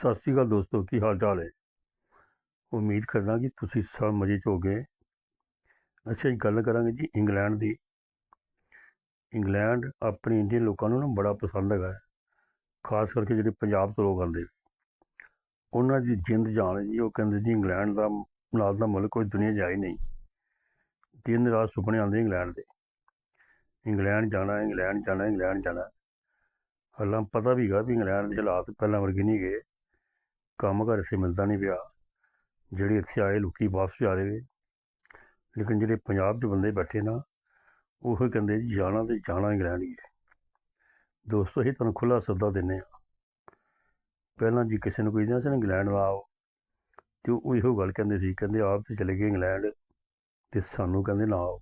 ਸਤਿ ਸ਼੍ਰੀ ਅਕਾਲ ਦੋਸਤੋ, ਕੀ ਹਾਲ ਚਾਲ ਹੈ? ਉਮੀਦ ਕਰਦਾ ਕਿ ਤੁਸੀਂ ਸਭ ਮਜ਼ੇ 'ਚ ਹੋਗੇ ਅੱਛਾ ਜੀ, ਗੱਲ ਕਰਾਂਗੇ ਜੀ ਇੰਗਲੈਂਡ ਦੀ। ਇੰਗਲੈਂਡ ਆਪਣੇ ਇੰਡੀਅਨ ਲੋਕਾਂ ਨੂੰ ਨਾ ਬੜਾ ਪਸੰਦ ਹੈਗਾ। ਖਾਸ ਕਰਕੇ ਜਿਹੜੇ ਪੰਜਾਬ ਤੋਂ ਲੋਕ ਆਉਂਦੇ। ਉਹਨਾਂ ਦੀ ਜਿੰਦ ਜਾਨ ਹੈ ਜੀ, ਉਹ ਕਹਿੰਦੇ ਜੀ ਇੰਗਲੈਂਡ ਦਾ ਨਾਲ ਦਾ ਮੁਲਕ, ਕੋਈ ਦੁਨੀਆ ਜਾਈ ਨਹੀਂ। ਦਿਨ ਰਾਤ ਸੁਪਨੇ ਆਉਂਦੇ ਇੰਗਲੈਂਡ ਦੇ। ਇੰਗਲੈਂਡ ਜਾਣਾ ਇੰਗਲੈਂਡ ਜਾਣਾ ਇੰਗਲੈਂਡ ਜਾਣਾ। ਹਾਲਾਂ ਪਤਾ ਵੀ ਹੈਗਾ ਵੀ ਇੰਗਲੈਂਡ ਦੇ ਹਾਲਾਤ ਪਹਿਲਾਂ ਵਰਗੇ ਨਹੀਂ ਗਏ ਕੰਮ ਘਰ ਸੇ ਮਿਲਦਾ ਨਹੀਂ ਪਿਆ। ਜਿਹੜੇ ਇੱਥੇ ਆਏ ਲੋਕੀ ਵਾਪਸ ਜਾ ਰਹੇ ਲੇਕਿਨ ਜਿਹੜੇ ਪੰਜਾਬ 'ਚ ਬੰਦੇ ਬੈਠੇ ਨਾ, ਉਹ ਕਹਿੰਦੇ ਜਾਣਾ ਤੇ ਜਾਣਾ ਇੰਗਲੈਂਡ ਹੀ ਹੈ ਦੋਸਤੋ, ਅਸੀਂ ਤੁਹਾਨੂੰ ਖੁੱਲਾ ਸੱਦਾ ਦਿੰਨੇ ਆ ਪਹਿਲਾਂ ਜੀ ਕਿਸੇ ਨੂੰ ਕੋਈ ਨਾ ਸੀ ਇੰਗਲੈਂਡ ਦਾ ਆਓ, ਤੇ ਉਹ ਇਹੋ ਗੱਲ ਕਹਿੰਦੇ ਸੀ, ਕਹਿੰਦੇ ਆਪ ਤੇ ਚਲੇ ਗਏ ਇੰਗਲੈਂਡ ਤੇ ਸਾਨੂੰ ਕਹਿੰਦੇ ਨਾ ਆਓ।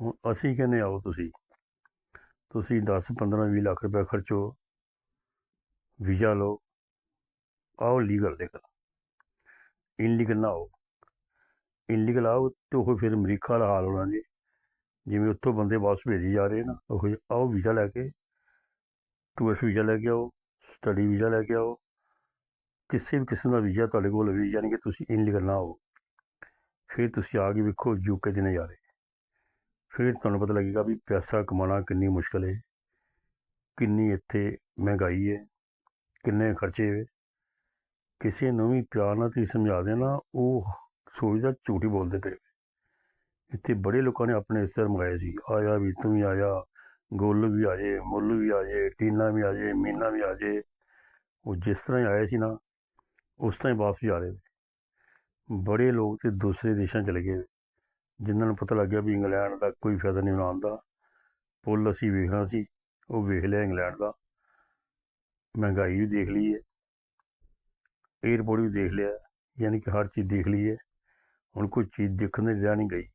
ਹੁਣ ਅਸੀਂ ਕਹਿੰਦੇ ਆਓ ਤੁਸੀਂ। ਤੁਸੀਂ 10 15 20 ਲੱਖ ਰੁਪਏ ਖਰਚੋ, ਵੀਜ਼ਾ ਲਓ। ਆਓ ਲੀਗਲ ਦੇ ਇਨਲੀਗਲ ਨਾ ਆਓ। ਇਨਲੀਗਲ ਆਓ ਤੇ ਉਹ ਫਿਰ ਅਮਰੀਕਾ ਦਾ ਹਾਲ ਹੋਣਾ ਜੀ। ਜਿਵੇਂ ਉੱਥੋਂ ਬੰਦੇ ਵਾਪਸ ਭੇਜੀ ਜਾ ਰਹੇ ਨਾ, ਉਹ ਆਓ ਵੀਜ਼ਾ ਲੈ ਕੇ ਟੂਰਿਸਟ ਵੀਜ਼ਾ ਲੈ ਕੇ ਆਓ, ਸਟੱਡੀ ਵੀਜ਼ਾ ਲੈ ਕੇ ਆਓ। ਕਿਸੇ ਵੀ ਕਿਸਮ ਦਾ ਵੀਜ਼ਾ ਤੁਹਾਡੇ ਕੋਲ ਹੋਵੇ ਯਾਨੀ ਕਿ ਤੁਸੀਂ ਇਨਲੀਗਲ ਨਾ ਹੋ ਫਿਰ ਤੁਸੀਂ ਆ ਕੇ ਵੇਖੋ ਯੂਕੇ ਦੇ ਨਜ਼ਾਰੇ। ਫਿਰ ਤੁਹਾਨੂੰ ਪਤਾ ਲੱਗੇਗਾ ਵੀ ਪੈਸਾ ਕਮਾਉਣਾ ਕਿੰਨੀ ਮੁਸ਼ਕਲ ਹੈ ਕਿੰਨੀ ਇੱਥੇ ਮਹਿੰਗਾਈ ਹੈ ਕਿੰਨੇ ਖਰਚੇ ਹੈ ਕਿਸੇ ਨੂੰ ਵੀ ਪਿਆਰ ਨਾਲ ਤੁਸੀਂ ਸਮਝਾ ਦੇਣਾ ਉਹ ਸੋਚਦਾ ਝੂਠ ਹੀ ਬੋਲਦੇ ਪਏ ਇੱਥੇ ਬੜੇ ਲੋਕਾਂ ਨੇ ਆਪਣੇ ਰਿਸ਼ਤੇਦਾਰ ਮੰਗਾਏ ਸੀ। ਆਇਆ ਵੀ ਤੂੰ ਵੀ ਆਇਆ ਗੋਲ ਵੀ ਆ ਜੇ, ਮੁੱਲ ਵੀ ਆ ਜੇ, ਟੀਨਾ ਵੀ ਆ ਜੇ, ਮੀਨਾ ਵੀ ਆ ਜੇ। ਉਹ ਜਿਸ ਤਰ੍ਹਾਂ ਹੀ ਆਏ ਸੀ ਨਾ, ਉਸ ਤਰ੍ਹਾਂ ਹੀ ਵਾਪਸ ਜਾ ਰਹੇ ਬੜੇ ਲੋਕ ਤੇ ਦੂਸਰੇ ਦੇਸ਼ਾਂ ਚਲੇ ਗਏ। ਜਿਨ੍ਹਾਂ ਨੂੰ ਪਤਾ ਲੱਗਿਆ ਵੀ ਇੰਗਲੈਂਡ ਦਾ ਕੋਈ ਫਾਇਦਾ ਨਹੀਂ ਬਣਾਉਣ ਆਉਂਦਾ ਪੁੱਲ ਅਸੀਂ ਵੇਖਣਾ ਸੀ, ਉਹ ਵੇਖ ਲਿਆ ਇੰਗਲੈਂਡ ਦਾ। ਮਹਿੰਗਾਈ ਵੀ ਦੇਖ ਲਈ ਹੈ ਏਅਰਪੋਰਟ ਵੀ ਦੇਖ ਲਿਆ, ਯਾਨੀ ਕਿ ਹਰ ਚੀਜ਼ ਦੇਖ ਲਈ ਹੈ ਹੁਣ ਕੋਈ ਚੀਜ਼ ਦੇਖਣ ਦੀ ਰਹਿ ਨਹੀਂ ਗਈ।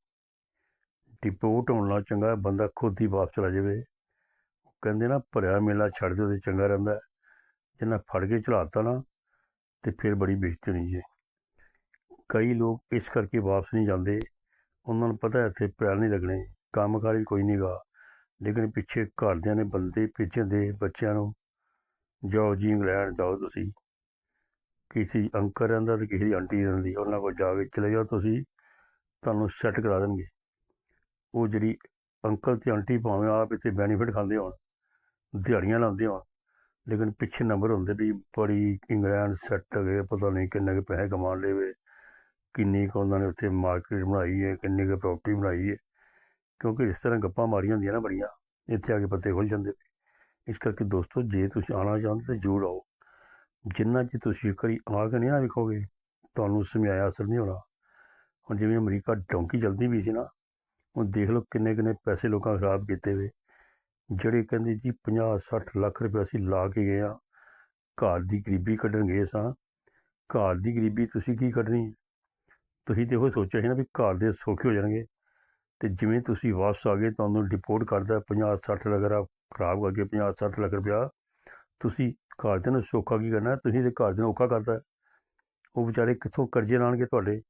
ਡਿਪੋਰਟ ਹੋਣ ਨਾਲ ਚੰਗਾ ਬੰਦਾ ਖੁਦ ਹੀ ਵਾਪਸ ਚਲਾ ਜਾਵੇ। ਕਹਿੰਦੇ ਨਾ, ਭਰਿਆ ਮੇਲਾ ਛੱਡ ਦਿਓ ਤੇ ਚੰਗਾ ਰਹਿੰਦਾ ਜਿੰਨਾ ਫੜ ਕੇ ਚਲਾਤਾ ਨਾ, ਤੇ ਫਿਰ ਬੜੀ ਬੇਇੱਜ਼ਤੀ ਹੋਣੀ ਹੈ ਕਈ ਲੋਕ ਇਸ ਕਰਕੇ ਵਾਪਸ ਨਹੀਂ ਜਾਂਦੇ। ਉਹਨਾਂ ਨੂੰ ਪਤਾ ਇੱਥੇ ਪੈਰ ਨਹੀਂ ਲੱਗਣੇ, ਕੰਮਕਾਰ ਵੀ ਕੋਈ ਨਹੀਂਗਾ ਲੇਕਿਨ ਪਿੱਛੇ ਘਰਦਿਆਂ ਨੇ ਬੰਦੇ ਪਿੱਛੇ ਦੇ ਬੱਚਿਆਂ ਨੂੰ। ਜਾਓ ਜੀ, ਇੰਗਲੈਂਡ ਜਾਓ ਤੁਸੀਂ। ਕਿਸੇ ਅੰਕਲ ਰਹਿੰਦਾ ਤੇ ਕਿਸੇ ਦੀ ਆਂਟੀ ਰਹਿੰਦੀ, ਉਹਨਾਂ ਕੋਲ ਜਾ ਕੇ ਚਲੇ ਜਾਓ ਤੁਸੀਂ, ਤੁਹਾਨੂੰ ਸੈੱਟ ਕਰਾ ਦੇਣਗੇ। ਉਹ ਜਿਹੜੀ ਅੰਕਲ ਤੇ ਆਂਟੀ ਭਾਵੇਂ ਆਪ ਇੱਥੇ ਬੈਨੀਫਿਟ ਖਾਂਦੇ ਹੋਣ, ਦਿਹਾੜੀਆਂ ਲਾਉਂਦੇ ਹੋਣ, ਲੇਕਿਨ ਪਿੱਛੇ ਨੰਬਰ ਹੁੰਦੇ ਵੀ ਬੜੀ ਇੰਗਲੈਂਡ ਸੈੱਟ ਗਏ ਪਤਾ ਨਹੀਂ ਕਿੰਨੇ ਕੁ ਪੈਸੇ ਕਮਾਉਣ ਲੇਵੇ ਕਿੰਨੀ ਕੁ ਉਹਨਾਂ ਨੇ ਉੱਥੇ ਮਾਰਕੀਟ ਬਣਾਈ ਹੈ ਕਿੰਨੀ ਕੁ ਪ੍ਰਾਪਰਟੀ ਬਣਾਈ ਹੈ ਕਿਉਂਕਿ ਇਸ ਤਰ੍ਹਾਂ ਗੱਪਾਂ ਮਾਰੀਆਂ ਹੁੰਦੀਆਂ ਨਾ ਬੜੀਆਂ, ਇੱਥੇ ਆ ਕੇ ਪੱਤੇ ਖੁੱਲ ਜਾਂਦੇ ਇਸ ਕਰਕੇ ਦੋਸਤੋ, ਜੇ ਤੁਸੀਂ ਆਉਣਾ ਚਾਹੁੰਦੇ ਤਾਂ ਜ਼ਰੂਰ ਆਓ। ਜਿੰਨਾ ਚ ਤੁਸੀਂ ਕਰੀ ਵਾਰੀ ਆ ਕੇ ਨਹੀਂ ਨਾ ਵੇਖੋਗੇ, ਤੁਹਾਨੂੰ ਸਮਝਾਇਆ ਅਸਰ ਨਹੀਂ ਹੋਣਾ। ਹੁਣ ਜਿਵੇਂ ਅਮਰੀਕਾ ਡੌਂਕੀ ਜਲਦੀ ਵੀ ਸੀ ਨਾ, ਹੁਣ ਦੇਖ ਲਓ ਕਿੰਨੇ ਕਿੰਨੇ ਪੈਸੇ ਲੋਕਾਂ ਖਰਾਬ ਕੀਤੇ ਵੇ। ਜਿਹੜੇ ਕਹਿੰਦੇ ਜੀ 50 60 ਲੱਖ ਰੁਪਏ ਅਸੀਂ ਲਾ ਕੇ ਗਏ ਆ ਘਰ ਦੀ ਗਰੀਬੀ ਕੱਢਣ ਗਏ ਸਾਂ। ਘਰ ਦੀ ਗਰੀਬੀ ਤੁਸੀਂ ਕੀ ਕੱਢਣੀ? ਤੁਸੀਂ ਤੇ ਉਹ ਸੋਚਿਆ ਸੀ ਨਾ ਵੀ ਘਰ ਦੇ ਸੌਖੇ ਹੋ ਜਾਣਗੇ। ਤੇ ਜਿਵੇਂ ਤੁਸੀਂ ਵਾਪਸ ਆ ਗਏ, ਤੁਹਾਨੂੰ ਡਿਪੋਰਟ ਕਰਦਾ 50 60 ਲੱਖ ਖਰਾਬ ਕਰਕੇ 50 60 ਲੱਖ ਰੁਪਇਆ ਤੁਸੀਂ ਘਰ ਦੇ ਨੂੰ ਸੌਖਾ ਕੀ ਕਰਨਾ? ਤੁਸੀਂ ਤੇ ਘਰ ਦੇ ਨੂੰ ਔਖਾ ਕਰਦਾ ਉਹ ਵਿਚਾਰੇ ਕਿੱਥੋਂ ਕਰਜ਼ੇ ਲਾਣਗੇ ਤੁਹਾਡੇ?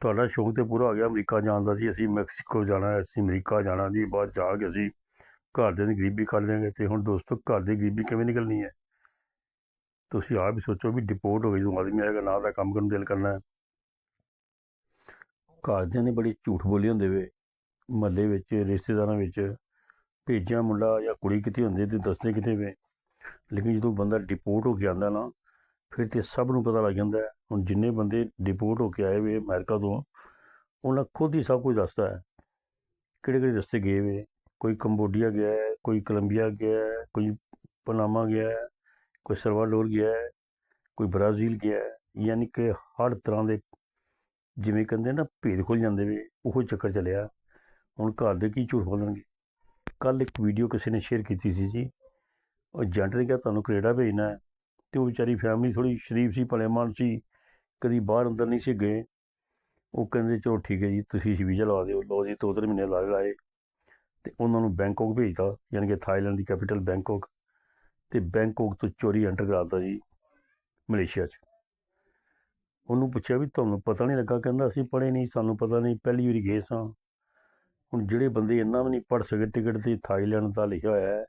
ਤੁਹਾਡਾ ਸ਼ੌਕ ਤੇ ਪੂਰਾ ਹੋ ਗਿਆ। ਅਮਰੀਕਾ ਜਾਣ ਦਾ ਜੀ ਅਸੀਂ ਮੈਕਸੀਕੋ ਜਾਣਾ ਅਸੀਂ ਅਮਰੀਕਾ ਜਾਣਾ ਜੀ, ਬਾਅਦ ਜਾ ਕੇ ਅਸੀਂ। ਘਰ ਦੇ ਦੀ ਗਰੀਬੀ ਕੱਢ ਦੇਂਗੇ ਤੇ ਹੁਣ ਦੋਸਤੋ, ਘਰ ਦੀ ਗਰੀਬੀ ਕਿਵੇਂ ਨਿਕਲਣੀ ਹੈ? ਤੁਸੀਂ ਆਪ ਵੀ ਸੋਚੋ ਵੀ ਡਿਪੋਰਟ ਹੋ ਗਈ ਜਦੋਂ ਆਦਮੀ ਆਏਗਾ, ਨਾ ਤਾਂ ਕੰਮ ਕਰਨ ਦਿਲ ਕਰਨਾ ਹੈ। ਘਰਦਿਆਂ ਨੇ ਬੜੀ ਝੂਠ ਬੋਲੀ ਹੁੰਦੇ ਵੇ, ਮਹੱਲੇ ਵਿੱਚ, ਰਿਸ਼ਤੇਦਾਰਾਂ ਵਿੱਚ, ਭੇਜਿਆ ਮੁੰਡਾ ਜਾਂ ਕੁੜੀ ਕਿਤੇ ਹੁੰਦੇ ਤੇ ਦੱਸਦੇ ਕਿਤੇ ਵੇ। ਲੇਕਿਨ ਜਦੋਂ ਬੰਦਾ ਡਿਪੋਰਟ ਹੋ ਕੇ ਆਉਂਦਾ ਨਾ, ਫਿਰ ਤੇ ਸਭ ਨੂੰ ਪਤਾ ਲੱਗ ਜਾਂਦਾ ਹੁਣ ਜਿੰਨੇ ਬੰਦੇ ਡਿਪੋਰਟ ਹੋ ਕੇ ਆਏ ਵੇ ਅਮਰੀਕਾ ਤੋਂ, ਉਹਨਾਂ ਖੁਦ ਹੀ ਸਭ ਕੁਝ ਦੱਸਦਾ ਹੈ। ਕਿਹੜੇ ਕਿਹੜੇ ਰਸਤੇ ਗਏ ਵੇ? ਕੋਈ ਕੰਬੋਡੀਆ ਗਿਆ ਹੈ, ਕੋਈ ਕੋਲੰਬੀਆ ਗਿਆ ਹੈ, ਕੋਈ ਪਨਾਮਾ ਗਿਆ ਹੈ, ਕੋਈ ਸਰਵਾਡੋਰ ਗਿਆ ਹੈ, ਕੋਈ ਬ੍ਰਾਜ਼ੀਲ ਗਿਆ ਹੈ। ਯਾਨੀ ਕਿ ਹਰ ਤਰ੍ਹਾਂ ਦੇ ਜਿਵੇਂ ਕਹਿੰਦੇ ਨਾ ਭੇਦ ਖੁੱਲ ਜਾਂਦੇ ਵੇ, ਉਹ ਚੱਕਰ ਚੱਲਿਆ। ਹੁਣ ਘਰ ਦੇ ਕੀ ਝੂਠ ਬੋਲਣਗੇ? ਕੱਲ ਇੱਕ ਵੀਡੀਓ ਕਿਸੇ ਨੇ ਸ਼ੇਅਰ ਕੀਤੀ ਸੀ ਜੀ। ਉਹ ਏਜੰਟ ਨੇ ਕਿਹਾ, ਤੁਹਾਨੂੰ ਕੈਨੇਡਾ ਭੇਜਣਾ ਹੈ। ਤੇ ਉਹ ਵਿਚਾਰੀ ਫੈਮਿਲੀ ਥੋੜੀ ਸ਼ਰੀਫ ਸੀ, ਭਲੇਮਾਨ ਸੀ, ਕਦੀ ਬਾਹਰ ਅੰਦਰ ਨਹੀਂ ਸੀ ਗਏ। ਉਹ ਕਹਿੰਦੇ, ਚਲੋ ਠੀਕ ਹੈ ਜੀ, ਤੁਸੀਂ ਵੀਜ਼ਾ ਲਵਾ ਦਿਓ। ਲੋ ਜੀ ਦੋ ਤਿੰਨ ਮਹੀਨੇ ਲਾ ਲਾਏ ਤੇ ਉਹਨਾਂ ਨੂੰ ਬੈਂਕਾਕ ਭੇਜਤਾ, ਯਾਨੀ ਕਿ ਥਾਈਲੈਂਡ ਦੀ ਕੈਪੀਟਲ ਬੈਂਕਾਕ ਤੇ ਬੈਂਕਾਕ ਤੋਂ ਚੋਰੀ ਐਂਟਰ ਕਰਾਤਾ ਜੀ, ਮਲੇਸ਼ੀਆ 'ਚ। ਉਹਨੂੰ ਪੁੱਛਿਆ ਵੀ, ਤੁਹਾਨੂੰ ਪਤਾ ਨਹੀਂ ਲੱਗਾ? ਕਹਿੰਦਾ, ਅਸੀਂ ਪੜ੍ਹੇ ਨਹੀਂ, ਸਾਨੂੰ ਪਤਾ ਨਹੀਂ, ਪਹਿਲੀ ਵਾਰੀ ਗਏ ਸਾਂ। ਹੁਣ ਜਿਹੜੇ ਬੰਦੇ ਇੰਨਾ ਵੀ ਨਹੀਂ ਪੜ੍ਹ ਸਕੇ, ਟਿਕਟ ਤੇ ਥਾਈਲੈਂਡ ਦਾ ਲਿਖਿਆ ਹੋਇਆ ਹੈ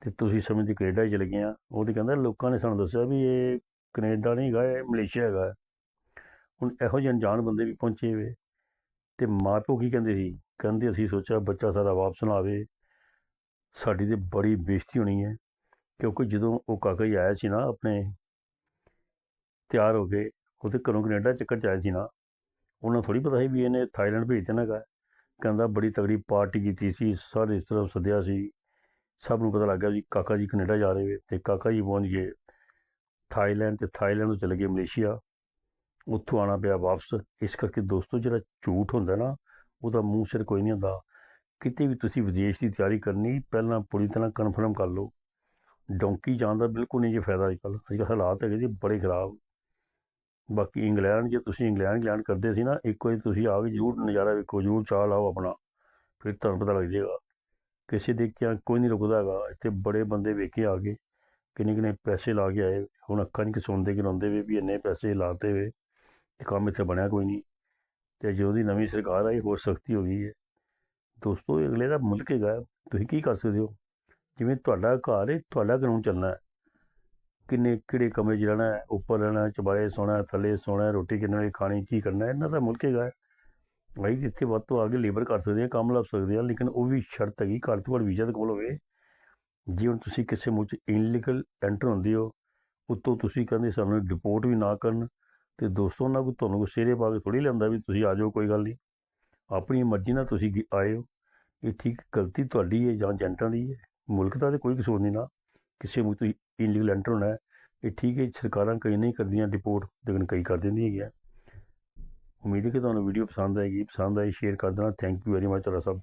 ਤੇ ਤੁਸੀਂ ਸਮਝਦੇ ਕੈਨੇਡਾ ਹੀ ਚਲੇ ਗਏ ਆ। ਉਹ ਤੇ ਕਹਿੰਦਾ ਲੋਕਾਂ ਨੇ ਸਾਨੂੰ ਦੱਸਿਆ ਵੀ ਇਹ ਕੈਨੇਡਾ ਨਹੀਂ ਹੈਗਾ, ਇਹ ਮਲੇਸ਼ੀਆ ਹੈਗਾ। ਹੁਣ ਇਹੋ ਜਿਹੇ ਅਣਜਾਣ ਬੰਦੇ ਵੀ ਪਹੁੰਚੇ ਵੇ। ਤੇ ਮਾਂ ਪਿਓ ਕੀ ਕਹਿੰਦੇ ਸੀ? ਕਹਿੰਦੇ ਅਸੀਂ ਸੋਚਿਆ ਬੱਚਾ ਸਾਡਾ ਵਾਪਸ ਨਾ ਆਵੇ। ਸਾਡੀ ਤੇ ਬੜੀ ਬੇਇੱਜ਼ਤੀ ਹੋਣੀ ਹੈ। ਕਿਉਂਕਿ ਜਦੋਂ ਉਹ ਕਾਕਾ ਹੀ ਆਇਆ ਸੀ ਨਾ ਆਪਣੇ ਤਿਆਰ ਹੋ ਕੇ ਉਹਦੇ ਘਰੋਂ ਕੈਨੇਡਾ ਚੱਕਰ ਚ ਆਇਆ ਸੀ ਨਾ। ਉਹਨਾਂ ਥੋੜੀ ਪਤਾ ਸੀ ਵੀ ਇਹਨੇ ਥਾਈਲੈਂਡ ਭੇਜ ਦੇਣਾ ਹੈਗਾ। ਕਹਿੰਦਾ ਬੜੀ ਤਗੜੀ ਪਾਰਟੀ ਕੀਤੀ ਸੀ, ਸਾਰੇ ਇਸ ਤਰ੍ਹਾਂ ਸੱਦਿਆ ਸੀ। ਸਭ ਨੂੰ ਪਤਾ ਲੱਗ ਗਿਆ ਜੀ ਕਾਕਾ ਜੀ ਕੈਨੇਡਾ ਜਾ ਰਹੇ ਵੇ ਤੇ ਕਾਕਾ ਜੀ ਪਹੁੰਚ ਗਏ ਥਾਈਲੈਂਡ ਤੇ ਥਾਈਲੈਂਡ ਤੋਂ ਚਲੇ ਗਏ ਮਲੇਸ਼ੀਆ। ਉੱਥੋਂ ਆਣਾ ਪਿਆ ਵਾਪਸ। ਇਸ ਕਰਕੇ ਦੋਸਤੋ, ਜਿਹੜਾ ਝੂਠ ਹੁੰਦਾ ਨਾ, ਉਹਦਾ ਮੂੰਹ ਸਿਰ ਕੋਈ ਨਹੀਂ ਹੁੰਦਾ। ਕਿਤੇ ਵੀ ਤੁਸੀਂ ਵਿਦੇਸ਼ ਦੀ ਤਿਆਰੀ ਕਰਨੀ, ਪਹਿਲਾਂ ਪੂਰੀ ਤਰ੍ਹਾਂ ਕਨਫਰਮ ਕਰ ਲਓ। ਡੌਂਕੀ ਜਾਣ ਦਾ ਬਿਲਕੁਲ ਨਹੀਂ ਜੇ ਫਾਇਦਾ ਅੱਜ ਕੱਲ੍ਹ ਅੱਜ ਕੱਲ੍ਹ ਹਾਲਾਤ ਹੈਗੇ ਜੀ ਬੜੇ ਖਰਾਬ। ਬਾਕੀ ਇੰਗਲੈਂਡ, ਜੇ ਤੁਸੀਂ ਇੰਗਲੈਂਡ ਇੰਗਲੈਂਡ ਕਰਦੇ ਸੀ ਨਾ, ਇੱਕ ਵਾਰੀ ਤੁਸੀਂ ਆ ਕੇ ਜ਼ਰੂਰ ਨਜ਼ਾਰਾ ਵੇਖੋ, ਜ਼ਰੂਰ ਚਾਹ ਲਾਓ ਆਪਣਾ। ਫਿਰ ਤੁਹਾਨੂੰ ਪਤਾ ਲੱਗ ਜਾਏਗਾ। ਕਿਸੇ ਦੇ ਕਿਆ ਕੋਈ ਨਹੀਂ ਰੁਕਦਾ ਹੈਗਾ। ਇੱਥੇ ਬੜੇ ਬੰਦੇ ਵੇਖੇ ਆ ਗਏ ਕਿੰਨੇ ਕਿੰਨੇ ਪੈਸੇ ਲਾ ਕੇ ਆਏ। ਹੁਣ ਅੱਖਾਂ ਨਹੀਂ ਕਿ ਸੁਣਦੇ ਕਿ ਰੋਂਦੇ ਵੇ ਵੀ ਇੰਨੇ ਪੈਸੇ ਲਾਤੇ ਵੇ ਤੇ ਕੰਮ ਇੱਥੇ ਬਣਿਆ ਕੋਈ ਨਹੀਂ। ਤੇ ਜਦੋਂ ਦੀ ਨਵੀਂ ਸਰਕਾਰ ਆਈ ਹੋਰ ਸਖਤੀ ਹੋ ਗਈ ਹੈ। ਦੋਸਤੋ ਅਗਲੇ ਦਾ ਮੁਲਕ ਹੈਗਾ ਤੁਸੀਂ ਕੀ ਕਰ ਸਕਦੇ ਹੋ? ਜਿਵੇਂ ਤੁਹਾਡਾ ਘਰ ਹੈ ਤੁਹਾਡਾ ਕਾਨੂੰਨ ਚੱਲਣਾ ਹੈ। ਕਿੰਨੇ ਕਿਹੜੇ ਕਮਰੇ 'ਚ ਰਹਿਣਾ ਹੈ ਉੱਪਰ ਰਹਿਣਾ ਹੈ, ਚਬਾਰੇ ਸੋਣਾ ਥੱਲੇ ਸੋਣਾ ਰੋਟੀ ਕਿੰਨੇ ਵੇਲੇ ਖਾਣੀ ਕੀ ਕਰਨਾ ਇਹਨਾਂ ਦਾ ਮੁਲਕ ਹੈਗਾ ਹੈ। ਭਾਈ ਜਿੱਥੇ ਵੱਧ ਤੋਂ ਆ ਕੇ ਲੇਬਰ ਕਰ ਸਕਦੇ ਆ, ਕੰਮ ਲੱਭ ਸਕਦੇ ਆ, ਲੇਕਿਨ ਉਹ ਵੀ ਸ਼ਰਤ ਹੈਗੀ, ਘਰ ਤੋਂ ਘੱਟ ਵੀਜ਼ਾ ਦੇ ਕੋਲ ਹੋਵੇ। ਜੇ ਹੁਣ ਤੁਸੀਂ ਕਿਸੇ ਮੁਲਕ ਇਨਲੀਗਲ ਐਂਟਰ ਹੁੰਦੇ ਹੋ, ਉੱਤੋਂ ਤੁਸੀਂ ਕਹਿੰਦੇ ਸਾਨੂੰ ਡਿਪੋਰਟ ਵੀ ਨਾ ਕਰਨ ਤੇ ਦੋਸਤੋ ਨਾਲ ਕੋਈ ਤੁਹਾਨੂੰ ਕੋਈ ਸਿਰੇ ਪਾ ਕੇ ਥੋੜੀ ਲੈਂਦਾ ਵੀ ਤੁਸੀਂ ਆ ਜਾਓ, ਕੋਈ ਗੱਲ ਨਹੀਂ। ਆਪਣੀ ਮਰਜ਼ੀ ਨਾਲ ਤੁਸੀਂ ਆਏ ਹੋ। ਇਹ ਠੀਕ ਗਲਤੀ ਤੁਹਾਡੀ ਹੈ ਜਾਂ ਏਜੰਟਾਂ ਦੀ ਹੈ? ਮੁਲਕ ਦਾ ਤੇ ਕੋਈ ਕਸੂਰ ਨਹੀਂ ਨਾ। ਕਿਸੇ ਮੁਲਕ ਤੋਂ ਇਨਲੀਗਲ ਐਂਟਰ ਹੋਣਾ ਇਹ ਠੀਕ ਹੈ, ਸਰਕਾਰਾਂ ਕਈ ਨਹੀਂ ਕਰਦੀਆਂ ਡਿਪੋਰਟ ਲੇਕਿਨ ਕਈ ਕਰ ਦਿੰਦੀਆਂ ਹੈਗੀਆਂ। ਉਮੀਦ ਹੈ ਕਿ ਤੁਹਾਨੂੰ ਵੀਡੀਓ ਪਸੰਦ ਆਏਗੀ। ਪਸੰਦ ਆਈ, ਸ਼ੇਅਰ ਕਰ ਦੇਣਾ। ਥੈਂਕ ਯੂ ਵੈਰੀ ਮਚ ਤੁਹਾਡਾ ਸਭ